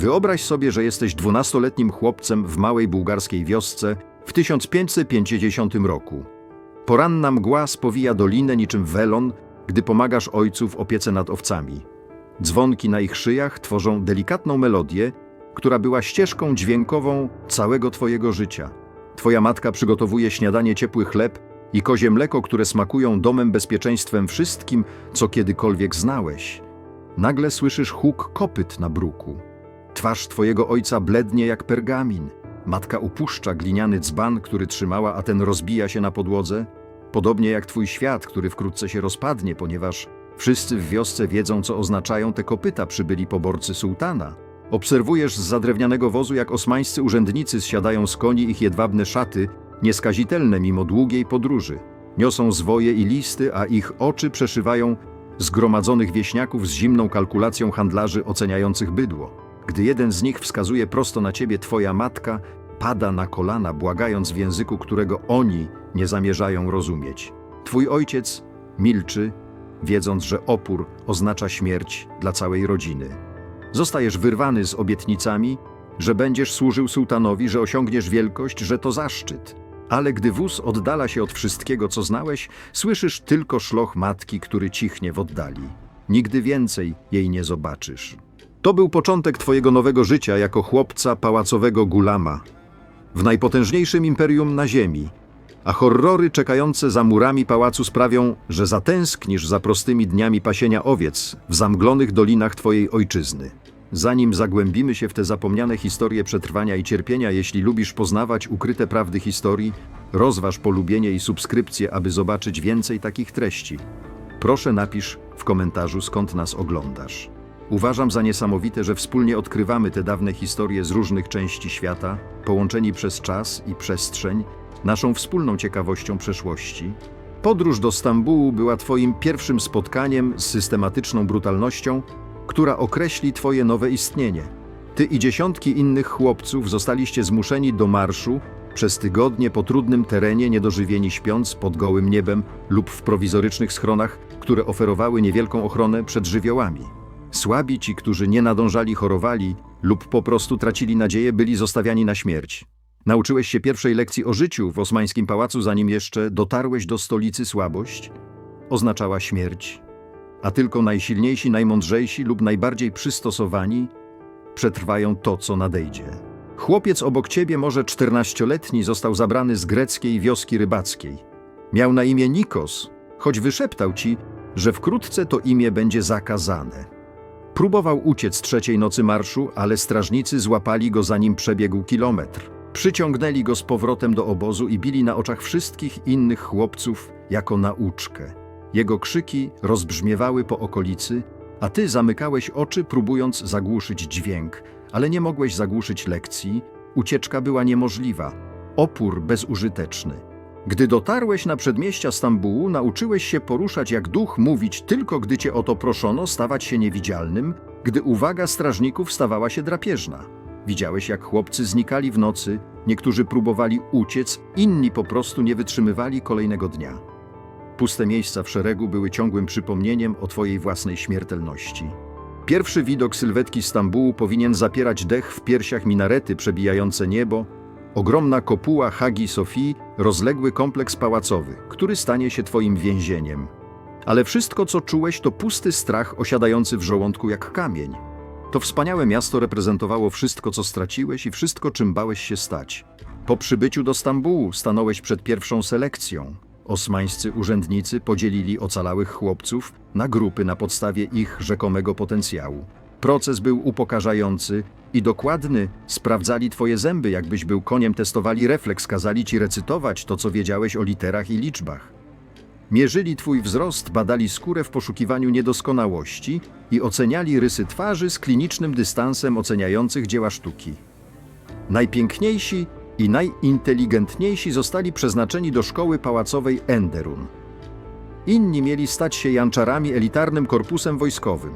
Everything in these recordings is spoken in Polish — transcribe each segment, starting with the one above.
Wyobraź sobie, że jesteś dwunastoletnim chłopcem w małej bułgarskiej wiosce w 1550 roku. Poranna mgła spowija dolinę niczym welon, gdy pomagasz ojcu w opiece nad owcami. Dzwonki na ich szyjach tworzą delikatną melodię, która była ścieżką dźwiękową całego twojego życia. Twoja matka przygotowuje śniadanie ciepły chleb i kozie mleko, które smakują domem bezpieczeństwem wszystkim, co kiedykolwiek znałeś. Nagle słyszysz huk kopyt na bruku. Twarz twojego ojca blednie jak pergamin. Matka upuszcza gliniany dzban, który trzymała, a ten rozbija się na podłodze. Podobnie jak twój świat, który wkrótce się rozpadnie, ponieważ wszyscy w wiosce wiedzą, co oznaczają te kopyta przybyli poborcy sułtana. Obserwujesz z zadrewnianego wozu, jak osmańscy urzędnicy zsiadają z koni ich jedwabne szaty, nieskazitelne mimo długiej podróży. Niosą zwoje i listy, a ich oczy przeszywają zgromadzonych wieśniaków z zimną kalkulacją handlarzy oceniających bydło. Gdy jeden z nich wskazuje prosto na ciebie, twoja matka pada na kolana, błagając w języku, którego oni nie zamierzają rozumieć. Twój ojciec milczy, wiedząc, że opór oznacza śmierć dla całej rodziny. Zostajesz wyrwany z obietnicami, że będziesz służył sułtanowi, że osiągniesz wielkość, że to zaszczyt. Ale gdy wóz oddala się od wszystkiego, co znałeś, słyszysz tylko szloch matki, który cichnie w oddali. Nigdy więcej jej nie zobaczysz. To był początek twojego nowego życia jako chłopca pałacowego gulama w najpotężniejszym imperium na ziemi, a horrory czekające za murami pałacu sprawią, że zatęsknisz za prostymi dniami pasienia owiec w zamglonych dolinach twojej ojczyzny. Zanim zagłębimy się w te zapomniane historie przetrwania i cierpienia, jeśli lubisz poznawać ukryte prawdy historii, rozważ polubienie i subskrypcję, aby zobaczyć więcej takich treści. Proszę napisz w komentarzu, skąd nas oglądasz. Uważam za niesamowite, że wspólnie odkrywamy te dawne historie z różnych części świata, połączeni przez czas i przestrzeń, naszą wspólną ciekawością przeszłości. Podróż do Stambułu była Twoim pierwszym spotkaniem z systematyczną brutalnością, która określi Twoje nowe istnienie. Ty i dziesiątki innych chłopców zostaliście zmuszeni do marszu przez tygodnie po trudnym terenie, niedożywieni śpiąc pod gołym niebem lub w prowizorycznych schronach, które oferowały niewielką ochronę przed żywiołami. Słabi ci, którzy nie nadążali, chorowali lub po prostu tracili nadzieję, byli zostawiani na śmierć. Nauczyłeś się pierwszej lekcji o życiu w osmańskim pałacu, zanim jeszcze dotarłeś do stolicy słabość? Oznaczała śmierć, a tylko najsilniejsi, najmądrzejsi lub najbardziej przystosowani przetrwają to, co nadejdzie. Chłopiec obok ciebie, może czternaścioletni, został zabrany z greckiej wioski rybackiej. Miał na imię Nikos, choć wyszeptał ci, że wkrótce to imię będzie zakazane. Próbował uciec trzeciej nocy marszu, ale strażnicy złapali go zanim przebiegł kilometr. Przyciągnęli go z powrotem do obozu i bili na oczach wszystkich innych chłopców jako nauczkę. Jego krzyki rozbrzmiewały po okolicy, a ty zamykałeś oczy, próbując zagłuszyć dźwięk, ale nie mogłeś zagłuszyć lekcji, ucieczka była niemożliwa, opór bezużyteczny. Gdy dotarłeś na przedmieścia Stambułu, nauczyłeś się poruszać jak duch, mówić tylko gdy cię o to proszono, stawać się niewidzialnym, gdy uwaga strażników stawała się drapieżna. Widziałeś, jak chłopcy znikali w nocy, niektórzy próbowali uciec, inni po prostu nie wytrzymywali kolejnego dnia. Puste miejsca w szeregu były ciągłym przypomnieniem o twojej własnej śmiertelności. Pierwszy widok sylwetki Stambułu powinien zapierać dech w piersiach minarety przebijające niebo, ogromna kopuła Hagi Sofii, rozległy kompleks pałacowy, który stanie się twoim więzieniem. Ale wszystko, co czułeś, to pusty strach osiadający w żołądku jak kamień. To wspaniałe miasto reprezentowało wszystko, co straciłeś i wszystko, czym bałeś się stać. Po przybyciu do Stambułu stanąłeś przed pierwszą selekcją. Osmańscy urzędnicy podzielili ocalałych chłopców na grupy na podstawie ich rzekomego potencjału. Proces był upokarzający i dokładny. Sprawdzali twoje zęby, jakbyś był koniem, testowali refleks, kazali ci recytować to, co wiedziałeś o literach i liczbach. Mierzyli twój wzrost, badali skórę w poszukiwaniu niedoskonałości i oceniali rysy twarzy z klinicznym dystansem oceniających dzieła sztuki. Najpiękniejsi i najinteligentniejsi zostali przeznaczeni do szkoły pałacowej Enderun. Inni mieli stać się janczarami elitarnym korpusem wojskowym.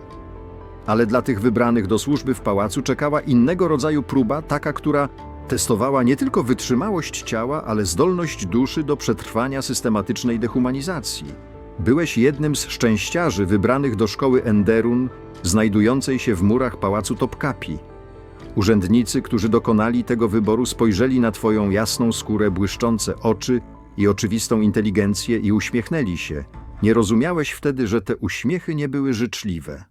Ale dla tych wybranych do służby w pałacu czekała innego rodzaju próba, taka, która testowała nie tylko wytrzymałość ciała, ale zdolność duszy do przetrwania systematycznej dehumanizacji. Byłeś jednym z szczęściarzy wybranych do szkoły Enderun, znajdującej się w murach pałacu Topkapi. Urzędnicy, którzy dokonali tego wyboru, spojrzeli na twoją jasną skórę, błyszczące oczy i oczywistą inteligencję i uśmiechnęli się. Nie rozumiałeś wtedy, że te uśmiechy nie były życzliwe.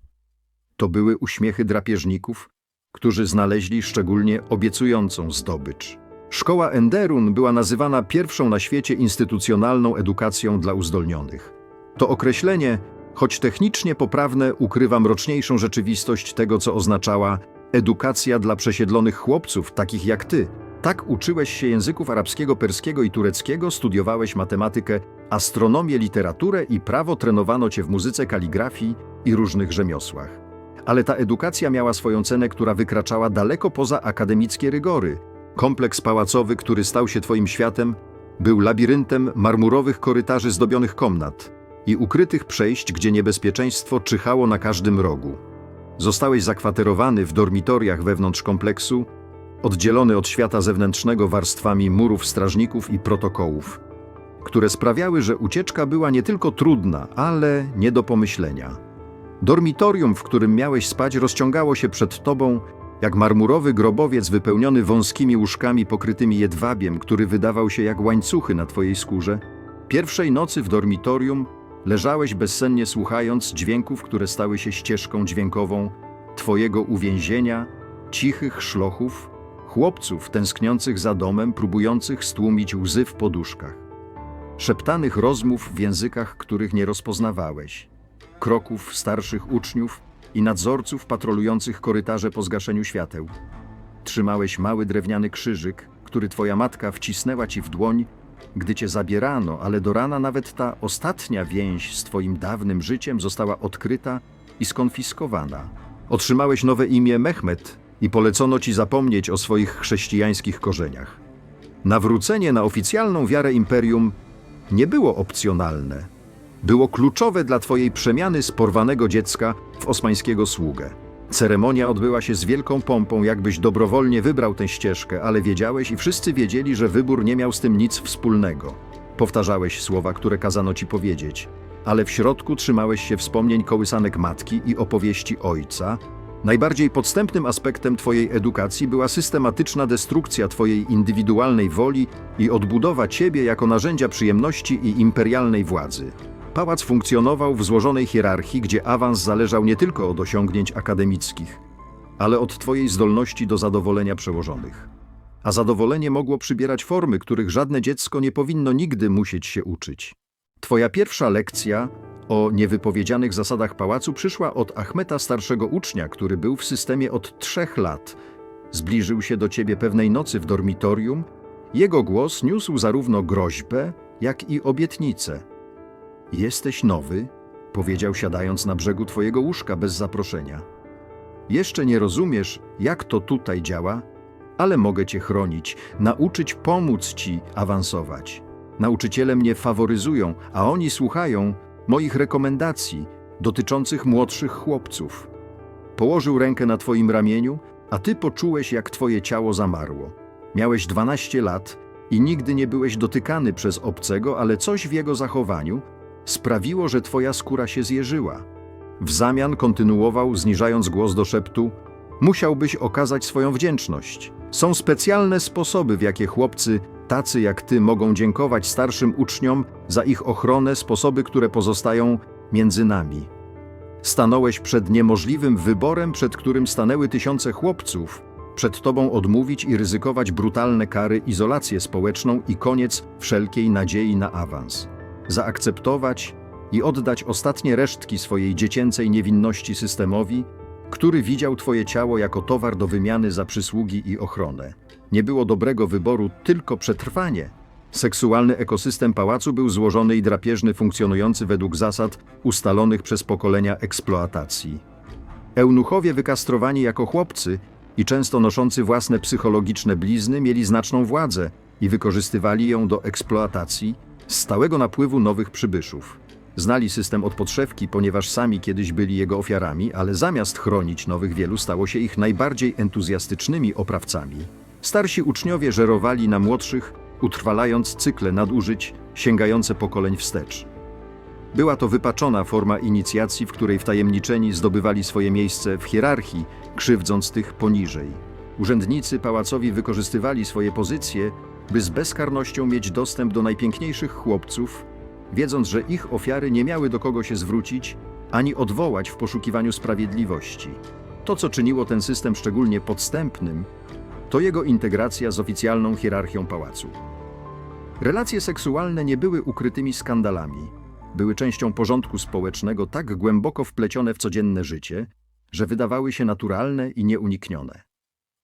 To były uśmiechy drapieżników, którzy znaleźli szczególnie obiecującą zdobycz. Szkoła Enderun była nazywana pierwszą na świecie instytucjonalną edukacją dla uzdolnionych. To określenie, choć technicznie poprawne, ukrywa mroczniejszą rzeczywistość tego, co oznaczała edukacja dla przesiedlonych chłopców, takich jak ty. Tak uczyłeś się języków arabskiego, perskiego i tureckiego, studiowałeś matematykę, astronomię, literaturę i prawo, trenowano cię w muzyce, kaligrafii i różnych rzemiosłach. Ale ta edukacja miała swoją cenę, która wykraczała daleko poza akademickie rygory. Kompleks pałacowy, który stał się twoim światem, był labiryntem marmurowych korytarzy zdobionych komnat i ukrytych przejść, gdzie niebezpieczeństwo czyhało na każdym rogu. Zostałeś zakwaterowany w dormitoriach wewnątrz kompleksu, oddzielony od świata zewnętrznego warstwami murów strażników i protokołów, które sprawiały, że ucieczka była nie tylko trudna, ale nie do pomyślenia. Dormitorium, w którym miałeś spać, rozciągało się przed tobą jak marmurowy grobowiec wypełniony wąskimi łóżkami pokrytymi jedwabiem, który wydawał się jak łańcuchy na twojej skórze. Pierwszej nocy w dormitorium leżałeś bezsennie słuchając dźwięków, które stały się ścieżką dźwiękową twojego uwięzienia, cichych szlochów, chłopców tęskniących za domem, próbujących stłumić łzy w poduszkach, szeptanych rozmów w językach, których nie rozpoznawałeś, kroków starszych uczniów i nadzorców patrolujących korytarze po zgaszeniu świateł. Trzymałeś mały drewniany krzyżyk, który twoja matka wcisnęła ci w dłoń, gdy cię zabierano, ale do rana nawet ta ostatnia więź z twoim dawnym życiem została odkryta i skonfiskowana. Otrzymałeś nowe imię Mehmet i polecono ci zapomnieć o swoich chrześcijańskich korzeniach. Nawrócenie na oficjalną wiarę imperium nie było opcjonalne. Było kluczowe dla twojej przemiany z porwanego dziecka w osmańskiego sługę. Ceremonia odbyła się z wielką pompą, jakbyś dobrowolnie wybrał tę ścieżkę, ale wiedziałeś i wszyscy wiedzieli, że wybór nie miał z tym nic wspólnego. Powtarzałeś słowa, które kazano ci powiedzieć, ale w środku trzymałeś się wspomnień kołysanek matki i opowieści ojca. Najbardziej podstępnym aspektem twojej edukacji była systematyczna destrukcja twojej indywidualnej woli i odbudowa ciebie jako narzędzia przyjemności i imperialnej władzy. Pałac funkcjonował w złożonej hierarchii, gdzie awans zależał nie tylko od osiągnięć akademickich, ale od Twojej zdolności do zadowolenia przełożonych. A zadowolenie mogło przybierać formy, których żadne dziecko nie powinno nigdy musieć się uczyć. Twoja pierwsza lekcja o niewypowiedzianych zasadach pałacu przyszła od Achmeta starszego ucznia, który był w systemie od trzech lat. Zbliżył się do ciebie pewnej nocy w dormitorium. Jego głos niósł zarówno groźbę, jak i obietnicę. Jesteś nowy, powiedział siadając na brzegu twojego łóżka bez zaproszenia. Jeszcze nie rozumiesz, jak to tutaj działa, ale mogę cię chronić, nauczyć, pomóc ci awansować. Nauczyciele mnie faworyzują, a oni słuchają moich rekomendacji dotyczących młodszych chłopców. Położył rękę na twoim ramieniu, a ty poczułeś, jak twoje ciało zamarło. Miałeś 12 lat i nigdy nie byłeś dotykany przez obcego, ale coś w jego zachowaniu sprawiło, że twoja skóra się zjeżyła. W zamian kontynuował, zniżając głos do szeptu: Musiałbyś okazać swoją wdzięczność. Są specjalne sposoby, w jakie chłopcy, tacy jak ty, mogą dziękować starszym uczniom za ich ochronę, sposoby, które pozostają między nami. Stanąłeś przed niemożliwym wyborem, przed którym stanęły tysiące chłopców. Przed tobą odmówić i ryzykować brutalne kary, izolację społeczną i koniec wszelkiej nadziei na awans zaakceptować i oddać ostatnie resztki swojej dziecięcej niewinności systemowi, który widział Twoje ciało jako towar do wymiany za przysługi i ochronę. Nie było dobrego wyboru, tylko przetrwanie. Seksualny ekosystem pałacu był złożony i drapieżny, funkcjonujący według zasad ustalonych przez pokolenia eksploatacji. Eunuchowie wykastrowani jako chłopcy i często noszący własne psychologiczne blizny mieli znaczną władzę i wykorzystywali ją do eksploatacji, stałego napływu nowych przybyszów. Znali system od podszewki, ponieważ sami kiedyś byli jego ofiarami, ale zamiast chronić nowych wielu, stało się ich najbardziej entuzjastycznymi oprawcami. Starsi uczniowie żerowali na młodszych, utrwalając cykle nadużyć sięgające pokoleń wstecz. Była to wypaczona forma inicjacji, w której wtajemniczeni zdobywali swoje miejsce w hierarchii, krzywdząc tych poniżej. Urzędnicy pałacowi wykorzystywali swoje pozycje, by z bezkarnością mieć dostęp do najpiękniejszych chłopców, wiedząc, że ich ofiary nie miały do kogo się zwrócić ani odwołać w poszukiwaniu sprawiedliwości. To, co czyniło ten system szczególnie podstępnym, to jego integracja z oficjalną hierarchią pałacu. Relacje seksualne nie były ukrytymi skandalami. Były częścią porządku społecznego tak głęboko wplecione w codzienne życie, że wydawały się naturalne i nieuniknione.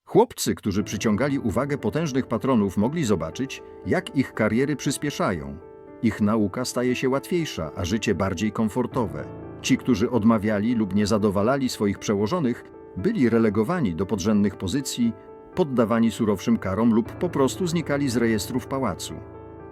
Chłopcy, którzy przyciągali uwagę potężnych patronów, mogli zobaczyć, jak ich kariery przyspieszają. Ich nauka staje się łatwiejsza, a życie bardziej komfortowe. Ci, którzy odmawiali lub nie zadowalali swoich przełożonych, byli relegowani do podrzędnych pozycji, poddawani surowszym karom lub po prostu znikali z rejestrów pałacu.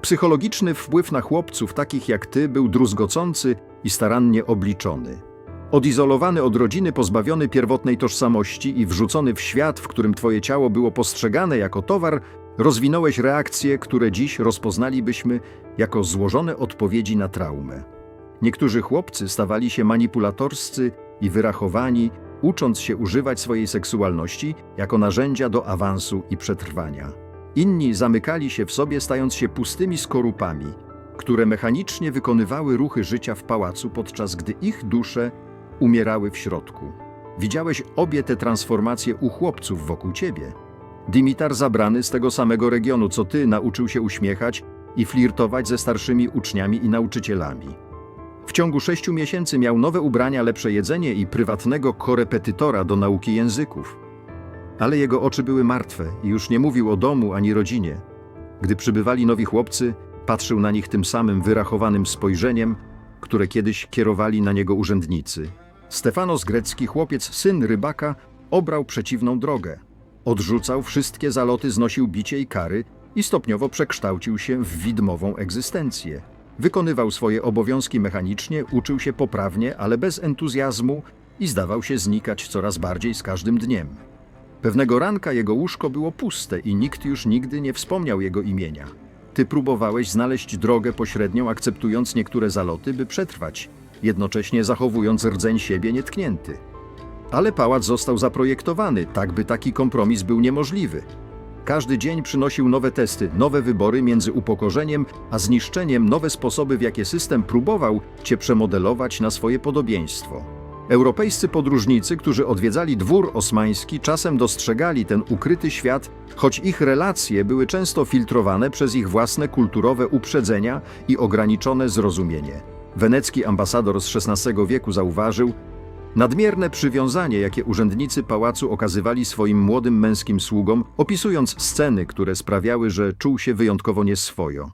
Psychologiczny wpływ na chłopców takich jak ty był druzgocący i starannie obliczony. Odizolowany od rodziny, pozbawiony pierwotnej tożsamości i wrzucony w świat, w którym twoje ciało było postrzegane jako towar, rozwinąłeś reakcje, które dziś rozpoznalibyśmy jako złożone odpowiedzi na traumę. Niektórzy chłopcy stawali się manipulatorscy i wyrachowani, ucząc się używać swojej seksualności jako narzędzia do awansu i przetrwania. Inni zamykali się w sobie, stając się pustymi skorupami, które mechanicznie wykonywały ruchy życia w pałacu, podczas gdy ich dusze umierały w środku. Widziałeś obie te transformacje u chłopców wokół ciebie. Dimitar zabrany z tego samego regionu co ty nauczył się uśmiechać i flirtować ze starszymi uczniami i nauczycielami. W ciągu sześciu miesięcy miał nowe ubrania, lepsze jedzenie i prywatnego korepetytora do nauki języków. Ale jego oczy były martwe i już nie mówił o domu ani rodzinie. Gdy przybywali nowi chłopcy, patrzył na nich tym samym wyrachowanym spojrzeniem, które kiedyś kierowali na niego urzędnicy. Stefanos grecki, chłopiec, syn rybaka, obrał przeciwną drogę. Odrzucał wszystkie zaloty, znosił bicie i kary i stopniowo przekształcił się w widmową egzystencję. Wykonywał swoje obowiązki mechanicznie, uczył się poprawnie, ale bez entuzjazmu i zdawał się znikać coraz bardziej z każdym dniem. Pewnego ranka jego łóżko było puste i nikt już nigdy nie wspomniał jego imienia. Ty próbowałeś znaleźć drogę pośrednią, akceptując niektóre zaloty, by przetrwać, jednocześnie zachowując rdzeń siebie nietknięty. Ale pałac został zaprojektowany, tak by taki kompromis był niemożliwy. Każdy dzień przynosił nowe testy, nowe wybory między upokorzeniem a zniszczeniem, nowe sposoby, w jakie system próbował cię przemodelować na swoje podobieństwo. Europejscy podróżnicy, którzy odwiedzali dwór osmański, czasem dostrzegali ten ukryty świat, choć ich relacje były często filtrowane przez ich własne kulturowe uprzedzenia i ograniczone zrozumienie. Wenecki ambasador z XVI wieku zauważył, Nadmierne przywiązanie, jakie urzędnicy pałacu okazywali swoim młodym męskim sługom, opisując sceny, które sprawiały, że czuł się wyjątkowo nieswojo.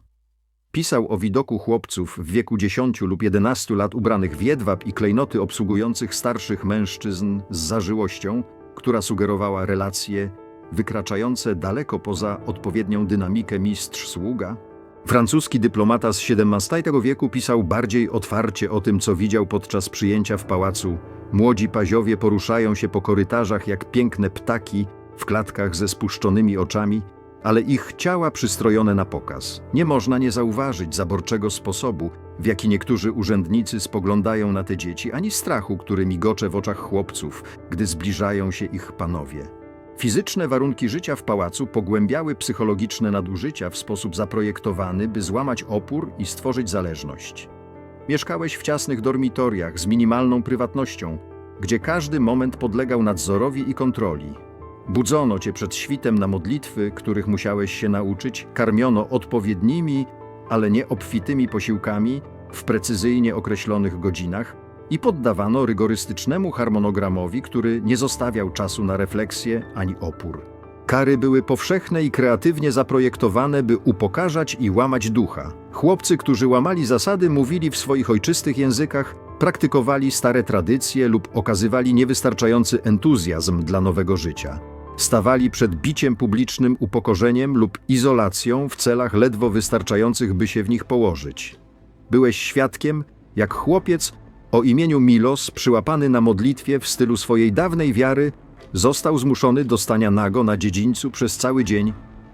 Pisał o widoku chłopców w wieku 10 lub 11 lat ubranych w jedwab i klejnoty obsługujących starszych mężczyzn z zażyłością, która sugerowała relacje wykraczające daleko poza odpowiednią dynamikę mistrz-sługa. Francuski dyplomata z XVII wieku pisał bardziej otwarcie o tym, co widział podczas przyjęcia w pałacu. Młodzi paziowie poruszają się po korytarzach jak piękne ptaki w klatkach ze spuszczonymi oczami, ale ich ciała przystrojone na pokaz. Nie można nie zauważyć zaborczego sposobu, w jaki niektórzy urzędnicy spoglądają na te dzieci, ani strachu, który migocze w oczach chłopców, gdy zbliżają się ich panowie. Fizyczne warunki życia w pałacu pogłębiały psychologiczne nadużycia w sposób zaprojektowany, by złamać opór i stworzyć zależność. Mieszkałeś w ciasnych dormitoriach z minimalną prywatnością, gdzie każdy moment podlegał nadzorowi i kontroli. Budzono cię przed świtem na modlitwy, których musiałeś się nauczyć, karmiono odpowiednimi, ale nie obfitymi posiłkami w precyzyjnie określonych godzinach i poddawano rygorystycznemu harmonogramowi, który nie zostawiał czasu na refleksję ani opór. Kary były powszechne i kreatywnie zaprojektowane, by upokarzać i łamać ducha. Chłopcy, którzy łamali zasady, mówili w swoich ojczystych językach, praktykowali stare tradycje lub okazywali niewystarczający entuzjazm dla nowego życia. Stawali przed biciem publicznym, upokorzeniem lub izolacją w celach ledwo wystarczających, by się w nich położyć. Byłeś świadkiem, jak chłopiec o imieniu Milos, przyłapany na modlitwie w stylu swojej dawnej wiary, został zmuszony do stania nago na dziedzińcu przez cały dzień,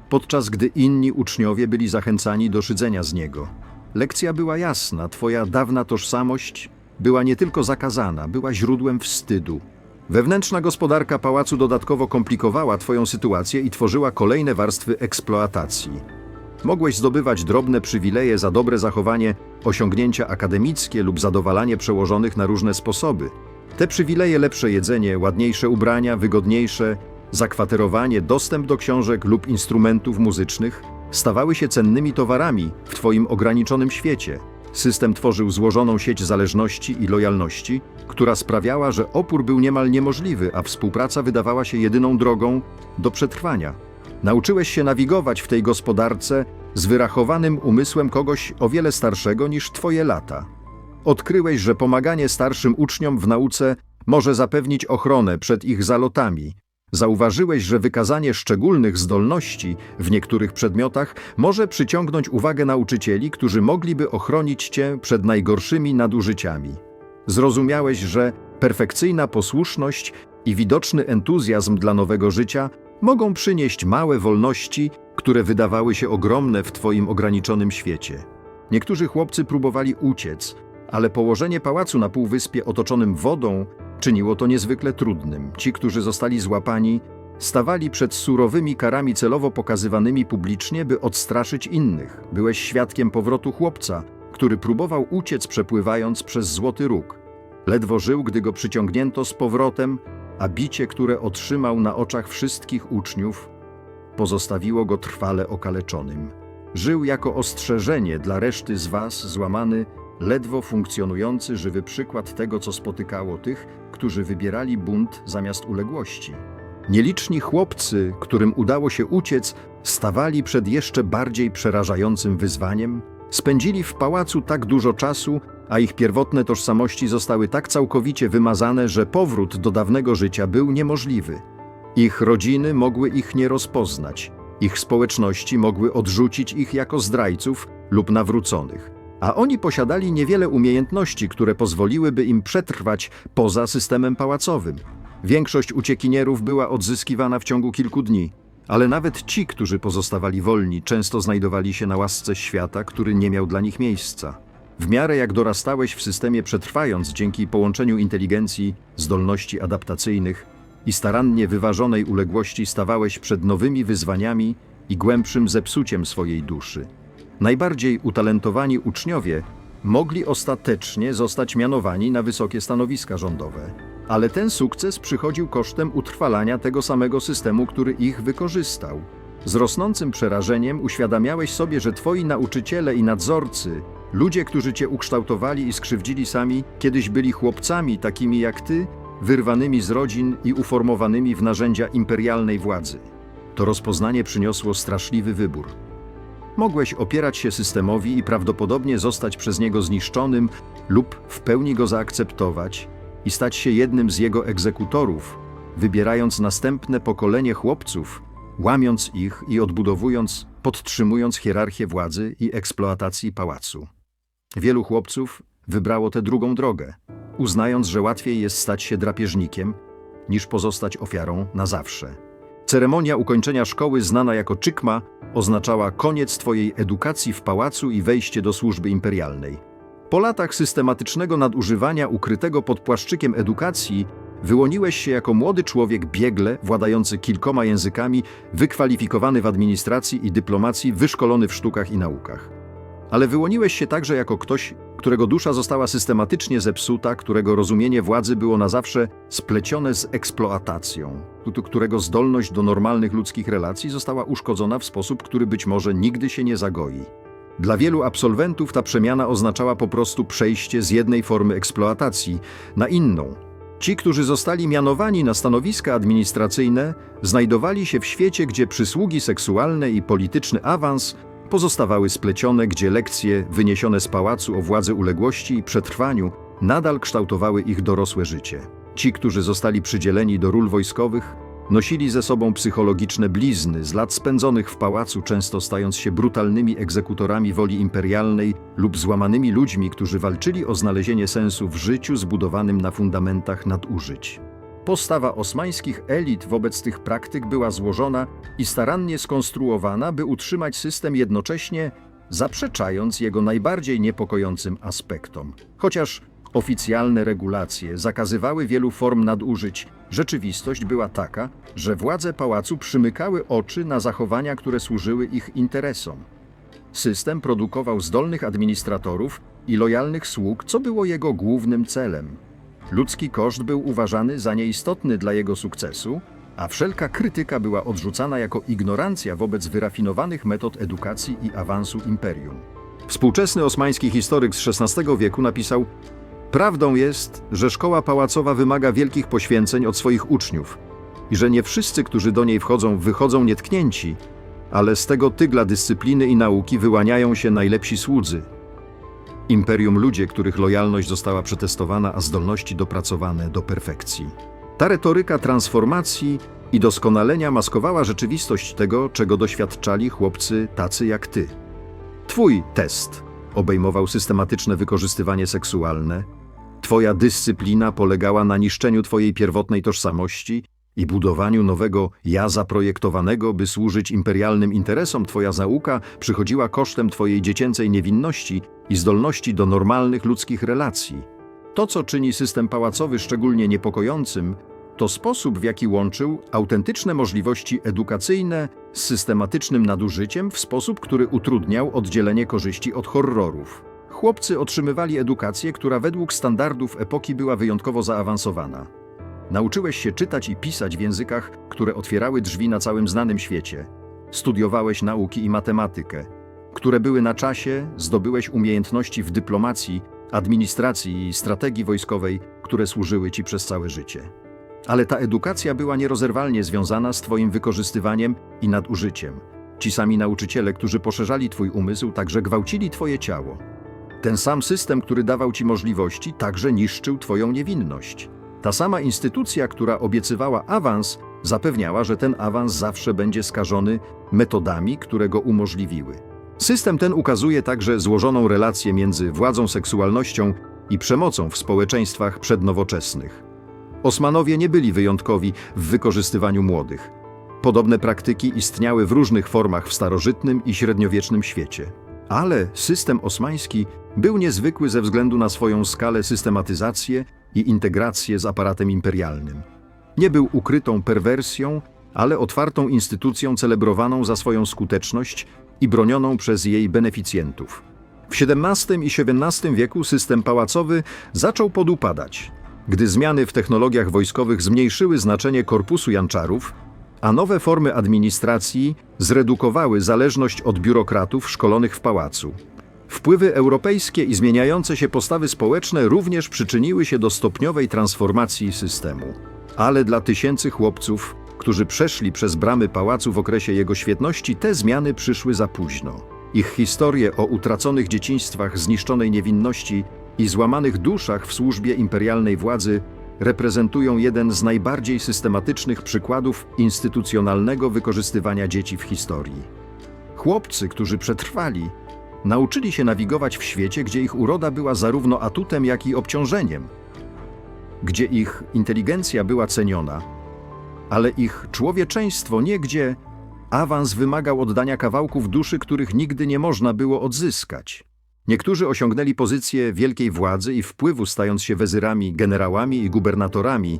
podczas gdy inni uczniowie byli zachęcani do szydzenia z niego. Lekcja była jasna, twoja dawna tożsamość była nie tylko zakazana, była źródłem wstydu. Wewnętrzna gospodarka pałacu dodatkowo komplikowała Twoją sytuację i tworzyła kolejne warstwy eksploatacji. Mogłeś zdobywać drobne przywileje za dobre zachowanie, osiągnięcia akademickie lub zadowalanie przełożonych na różne sposoby. Te przywileje lepsze jedzenie, ładniejsze ubrania, wygodniejsze zakwaterowanie, dostęp do książek lub instrumentów muzycznych stawały się cennymi towarami w Twoim ograniczonym świecie. System tworzył złożoną sieć zależności i lojalności, która sprawiała, że opór był niemal niemożliwy, a współpraca wydawała się jedyną drogą do przetrwania. Nauczyłeś się nawigować w tej gospodarce z wyrachowanym umysłem kogoś o wiele starszego niż Twoje lata. Odkryłeś, że pomaganie starszym uczniom w nauce może zapewnić ochronę przed ich zalotami. Zauważyłeś, że wykazanie szczególnych zdolności w niektórych przedmiotach może przyciągnąć uwagę nauczycieli, którzy mogliby ochronić cię przed najgorszymi nadużyciami. Zrozumiałeś, że perfekcyjna posłuszność i widoczny entuzjazm dla nowego życia mogą przynieść małe wolności, które wydawały się ogromne w twoim ograniczonym świecie. Niektórzy chłopcy próbowali uciec, ale położenie pałacu na półwyspie otoczonym wodą czyniło to niezwykle trudnym. Ci, którzy zostali złapani, stawali przed surowymi karami celowo pokazywanymi publicznie, by odstraszyć innych. Byłeś świadkiem powrotu chłopca, który próbował uciec przepływając przez Złoty Róg. Ledwo żył, gdy go przyciągnięto z powrotem, a bicie, które otrzymał na oczach wszystkich uczniów, pozostawiło go trwale okaleczonym. Żył jako ostrzeżenie dla reszty z was, złamany, ledwo funkcjonujący żywy przykład tego, co spotykało tych, którzy wybierali bunt zamiast uległości. Nieliczni chłopcy, którym udało się uciec, stawali przed jeszcze bardziej przerażającym wyzwaniem. Spędzili w pałacu tak dużo czasu, a ich pierwotne tożsamości zostały tak całkowicie wymazane, że powrót do dawnego życia był niemożliwy. Ich rodziny mogły ich nie rozpoznać, ich społeczności mogły odrzucić ich jako zdrajców lub nawróconych a oni posiadali niewiele umiejętności, które pozwoliłyby im przetrwać poza systemem pałacowym. Większość uciekinierów była odzyskiwana w ciągu kilku dni, ale nawet ci, którzy pozostawali wolni, często znajdowali się na łasce świata, który nie miał dla nich miejsca. W miarę jak dorastałeś w systemie przetrwając dzięki połączeniu inteligencji, zdolności adaptacyjnych i starannie wyważonej uległości stawałeś przed nowymi wyzwaniami i głębszym zepsuciem swojej duszy. Najbardziej utalentowani uczniowie mogli ostatecznie zostać mianowani na wysokie stanowiska rządowe. Ale ten sukces przychodził kosztem utrwalania tego samego systemu, który ich wykorzystał. Z rosnącym przerażeniem uświadamiałeś sobie, że twoi nauczyciele i nadzorcy, ludzie, którzy cię ukształtowali i skrzywdzili sami, kiedyś byli chłopcami takimi jak ty, wyrwanymi z rodzin i uformowanymi w narzędzia imperialnej władzy. To rozpoznanie przyniosło straszliwy wybór. Mogłeś opierać się systemowi i prawdopodobnie zostać przez niego zniszczonym lub w pełni go zaakceptować i stać się jednym z jego egzekutorów, wybierając następne pokolenie chłopców, łamiąc ich i odbudowując, podtrzymując hierarchię władzy i eksploatacji pałacu. Wielu chłopców wybrało tę drugą drogę, uznając, że łatwiej jest stać się drapieżnikiem, niż pozostać ofiarą na zawsze. Ceremonia ukończenia szkoły, znana jako czykma, oznaczała koniec Twojej edukacji w pałacu i wejście do służby imperialnej. Po latach systematycznego nadużywania ukrytego pod płaszczykiem edukacji, wyłoniłeś się jako młody człowiek biegle, władający kilkoma językami, wykwalifikowany w administracji i dyplomacji, wyszkolony w sztukach i naukach. Ale wyłoniłeś się także jako ktoś, którego dusza została systematycznie zepsuta, którego rozumienie władzy było na zawsze splecione z eksploatacją, którego zdolność do normalnych ludzkich relacji została uszkodzona w sposób, który być może nigdy się nie zagoi. Dla wielu absolwentów ta przemiana oznaczała po prostu przejście z jednej formy eksploatacji na inną. Ci, którzy zostali mianowani na stanowiska administracyjne, znajdowali się w świecie, gdzie przysługi seksualne i polityczny awans pozostawały splecione, gdzie lekcje wyniesione z pałacu o władzy uległości i przetrwaniu nadal kształtowały ich dorosłe życie. Ci, którzy zostali przydzieleni do ról wojskowych, nosili ze sobą psychologiczne blizny z lat spędzonych w pałacu, często stając się brutalnymi egzekutorami woli imperialnej lub złamanymi ludźmi, którzy walczyli o znalezienie sensu w życiu zbudowanym na fundamentach nadużyć. Postawa osmańskich elit wobec tych praktyk była złożona i starannie skonstruowana, by utrzymać system jednocześnie zaprzeczając jego najbardziej niepokojącym aspektom. Chociaż Oficjalne regulacje zakazywały wielu form nadużyć. Rzeczywistość była taka, że władze pałacu przymykały oczy na zachowania, które służyły ich interesom. System produkował zdolnych administratorów i lojalnych sług, co było jego głównym celem. Ludzki koszt był uważany za nieistotny dla jego sukcesu, a wszelka krytyka była odrzucana jako ignorancja wobec wyrafinowanych metod edukacji i awansu imperium. Współczesny osmański historyk z XVI wieku napisał: Prawdą jest, że szkoła pałacowa wymaga wielkich poświęceń od swoich uczniów i że nie wszyscy, którzy do niej wchodzą, wychodzą nietknięci, ale z tego tygla dyscypliny i nauki wyłaniają się najlepsi słudzy. Imperium ludzie, których lojalność została przetestowana, a zdolności dopracowane do perfekcji. Ta retoryka transformacji i doskonalenia maskowała rzeczywistość tego, czego doświadczali chłopcy tacy jak ty. Twój test obejmował systematyczne wykorzystywanie seksualne, twoja dyscyplina polegała na niszczeniu twojej pierwotnej tożsamości i budowaniu nowego ja zaprojektowanego, by służyć imperialnym interesom. Twoja nauka przychodziła kosztem twojej dziecięcej niewinności i zdolności do normalnych ludzkich relacji. To, co czyni system pałacowy szczególnie niepokojącym, to sposób, w jaki łączył autentyczne możliwości edukacyjne z systematycznym nadużyciem w sposób, który utrudniał oddzielenie korzyści od horrorów. Chłopcy otrzymywali edukację, która według standardów epoki była wyjątkowo zaawansowana. Nauczyłeś się czytać i pisać w językach, które otwierały drzwi na całym znanym świecie. Studiowałeś nauki i matematykę, które były na czasie, zdobyłeś umiejętności w dyplomacji, administracji i strategii wojskowej, które służyły ci przez całe życie. Ale ta edukacja była nierozerwalnie związana z Twoim wykorzystywaniem i nadużyciem. Ci sami nauczyciele, którzy poszerzali Twój umysł, także gwałcili Twoje ciało. Ten sam system, który dawał Ci możliwości, także niszczył Twoją niewinność. Ta sama instytucja, która obiecywała awans, zapewniała, że ten awans zawsze będzie skażony metodami, które go umożliwiły. System ten ukazuje także złożoną relację między władzą, seksualnością i przemocą w społeczeństwach przednowoczesnych. Osmanowie nie byli wyjątkowi w wykorzystywaniu młodych. Podobne praktyki istniały w różnych formach w starożytnym i średniowiecznym świecie. Ale system osmański był niezwykły ze względu na swoją skalę systematyzację i integrację z aparatem imperialnym. Nie był ukrytą perwersją, ale otwartą instytucją celebrowaną za swoją skuteczność i bronioną przez jej beneficjentów. W XVII i XVII wieku system pałacowy zaczął podupadać, gdy zmiany w technologiach wojskowych zmniejszyły znaczenie korpusu janczarów, a nowe formy administracji zredukowały zależność od biurokratów szkolonych w pałacu. Wpływy europejskie i zmieniające się postawy społeczne również przyczyniły się do stopniowej transformacji systemu. Ale dla tysięcy chłopców, którzy przeszli przez bramy pałacu w okresie jego świetności, te zmiany przyszły za późno. Ich historie o utraconych dzieciństwach, zniszczonej niewinności i złamanych duszach w służbie imperialnej władzy reprezentują jeden z najbardziej systematycznych przykładów instytucjonalnego wykorzystywania dzieci w historii. Chłopcy, którzy przetrwali, nauczyli się nawigować w świecie, gdzie ich uroda była zarówno atutem, jak i obciążeniem, gdzie ich inteligencja była ceniona, ale ich człowieczeństwo nie gdzie awans wymagał oddania kawałków duszy, których nigdy nie można było odzyskać. Niektórzy osiągnęli pozycję wielkiej władzy i wpływu, stając się wezyrami, generałami i gubernatorami,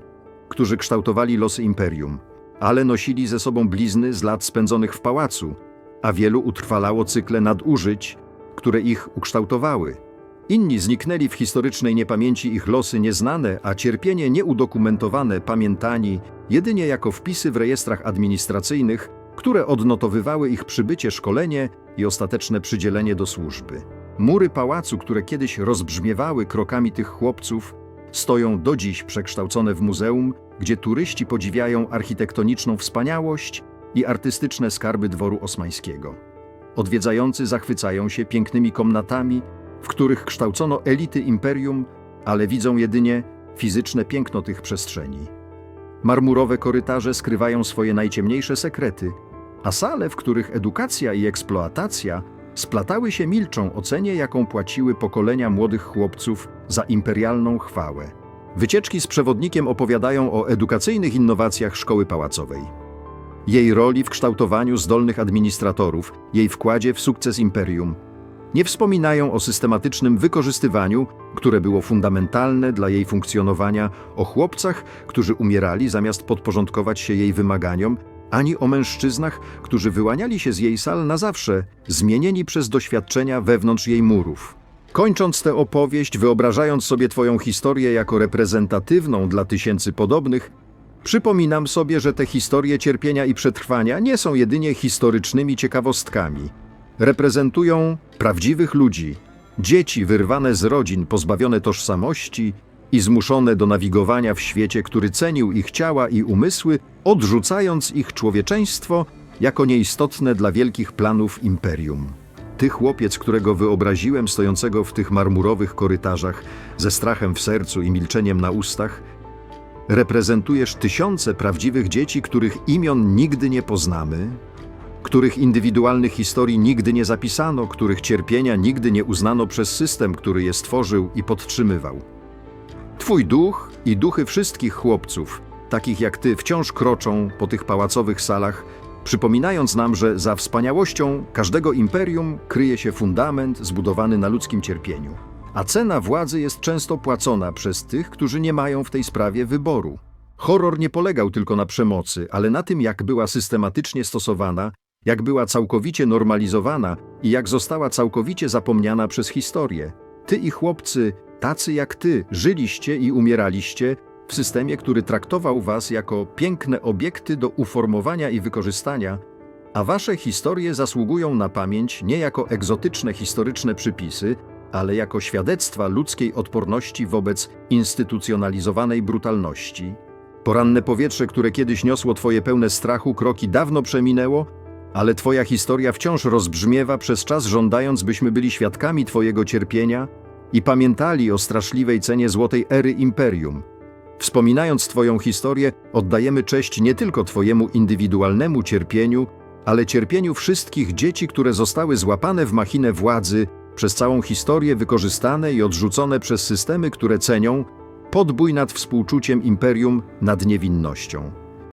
którzy kształtowali losy imperium, ale nosili ze sobą blizny z lat spędzonych w pałacu, a wielu utrwalało cykle nadużyć, które ich ukształtowały. Inni zniknęli w historycznej niepamięci ich losy nieznane, a cierpienie nieudokumentowane pamiętani jedynie jako wpisy w rejestrach administracyjnych, które odnotowywały ich przybycie, szkolenie i ostateczne przydzielenie do służby. Mury pałacu, które kiedyś rozbrzmiewały krokami tych chłopców, stoją do dziś przekształcone w muzeum, gdzie turyści podziwiają architektoniczną wspaniałość i artystyczne skarby dworu osmańskiego. Odwiedzający zachwycają się pięknymi komnatami, w których kształcono elity imperium, ale widzą jedynie fizyczne piękno tych przestrzeni. Marmurowe korytarze skrywają swoje najciemniejsze sekrety, a sale, w których edukacja i eksploatacja splatały się milczą ocenie, jaką płaciły pokolenia młodych chłopców za imperialną chwałę. Wycieczki z przewodnikiem opowiadają o edukacyjnych innowacjach szkoły pałacowej. Jej roli w kształtowaniu zdolnych administratorów, jej wkładzie w sukces imperium, Nie wspominają o systematycznym wykorzystywaniu, które było fundamentalne dla jej funkcjonowania, o chłopcach, którzy umierali zamiast podporządkować się jej wymaganiom, ani o mężczyznach, którzy wyłaniali się z jej sal na zawsze, zmienieni przez doświadczenia wewnątrz jej murów. Kończąc tę opowieść, wyobrażając sobie Twoją historię jako reprezentatywną dla tysięcy podobnych, przypominam sobie, że te historie cierpienia i przetrwania nie są jedynie historycznymi ciekawostkami. Reprezentują prawdziwych ludzi, dzieci wyrwane z rodzin, pozbawione tożsamości i zmuszone do nawigowania w świecie, który cenił ich ciała i umysły, odrzucając ich człowieczeństwo jako nieistotne dla wielkich planów imperium. Ty chłopiec, którego wyobraziłem stojącego w tych marmurowych korytarzach, ze strachem w sercu i milczeniem na ustach, reprezentujesz tysiące prawdziwych dzieci, których imion nigdy nie poznamy, których indywidualnych historii nigdy nie zapisano, których cierpienia nigdy nie uznano przez system, który je stworzył i podtrzymywał. Twój duch i duchy wszystkich chłopców, takich jak ty, wciąż kroczą po tych pałacowych salach, przypominając nam, że za wspaniałością każdego imperium kryje się fundament zbudowany na ludzkim cierpieniu. A cena władzy jest często płacona przez tych, którzy nie mają w tej sprawie wyboru. Horror nie polegał tylko na przemocy, ale na tym, jak była systematycznie stosowana, jak była całkowicie normalizowana i jak została całkowicie zapomniana przez historię. Ty i chłopcy, tacy jak ty, żyliście i umieraliście w systemie, który traktował was jako piękne obiekty do uformowania i wykorzystania, a wasze historie zasługują na pamięć nie jako egzotyczne historyczne przypisy, ale jako świadectwa ludzkiej odporności wobec instytucjonalizowanej brutalności. Poranne powietrze, które kiedyś niosło twoje pełne strachu kroki, dawno przeminęło, ale twoja historia wciąż rozbrzmiewa przez czas, żądając, byśmy byli świadkami twojego cierpienia i pamiętali o straszliwej cenie złotej ery imperium. Wspominając Twoją historię, oddajemy cześć nie tylko Twojemu indywidualnemu cierpieniu, ale cierpieniu wszystkich dzieci, które zostały złapane w machinę władzy, przez całą historię wykorzystane i odrzucone przez systemy, które cenią podbój nad współczuciem imperium nad niewinnością.